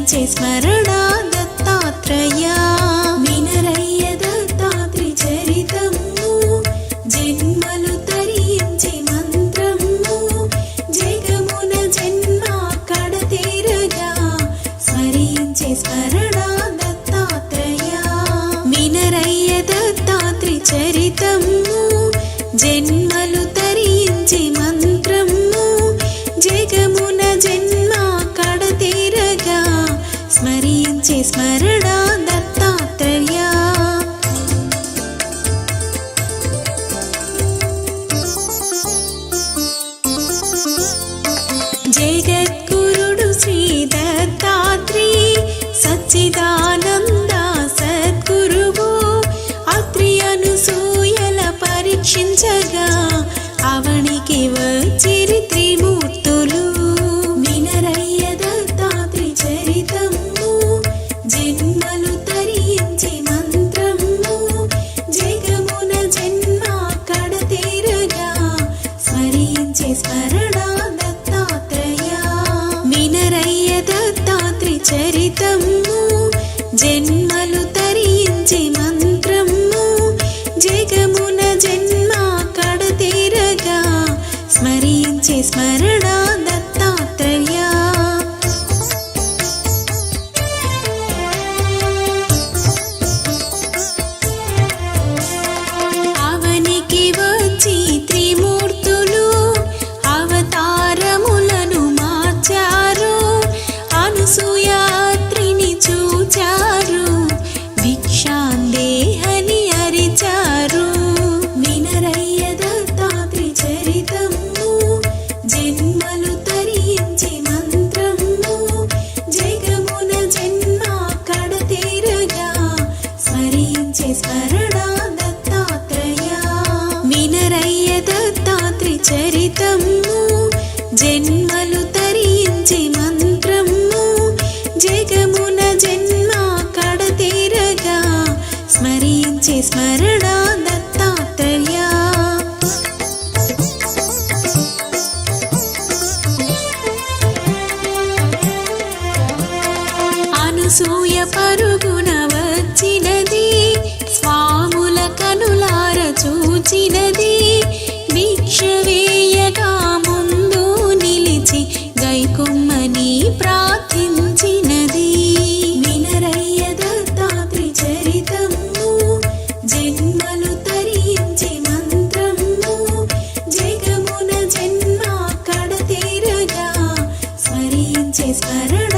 స్మరించే స్మరణ దత్తాత్రయ వినరయ్య దత్తాత్రి చరితము. జన్మలు తరించే మంత్రము. జగమున జన్మ కడతీరగా స్మరించే స్మరణ దత్తాత్రయ వినరయ్య దత్తాత్రి చరితము. జన్మలు జన్మలు తరించి మంత్రము. జగమున జన్మ కడతీరగా స్మరించే స్మరణ జన్మలు తరించి మంత్రము. జగమున జన్మ కడతీరగా స్మరించే స్మరణ దత్తాత్రేయ అనసూయ స్మరించే స్మరణ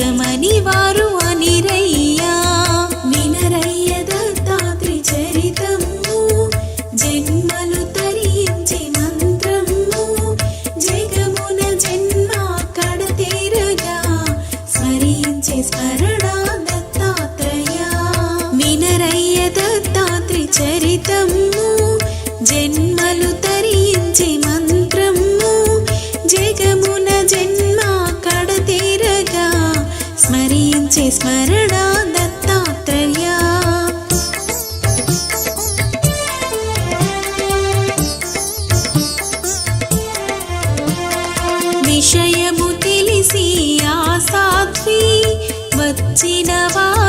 దేశమని వారు అనిరయ్యా. వినరయ్య దత్తాత్రి చరితము. జన్మలు తరించి మంత్రము. జగమున జన్మ కడ తీరగా. స్మరించే స్మరణ దత్తాత్రయ వినరయ్య దత్తాత్రి చరితము. జన్మలు తరించి स्तुतिंचे स्मरणा दत्तात्रया विषयमुतिलिसि या साध्वी वच्चिनवा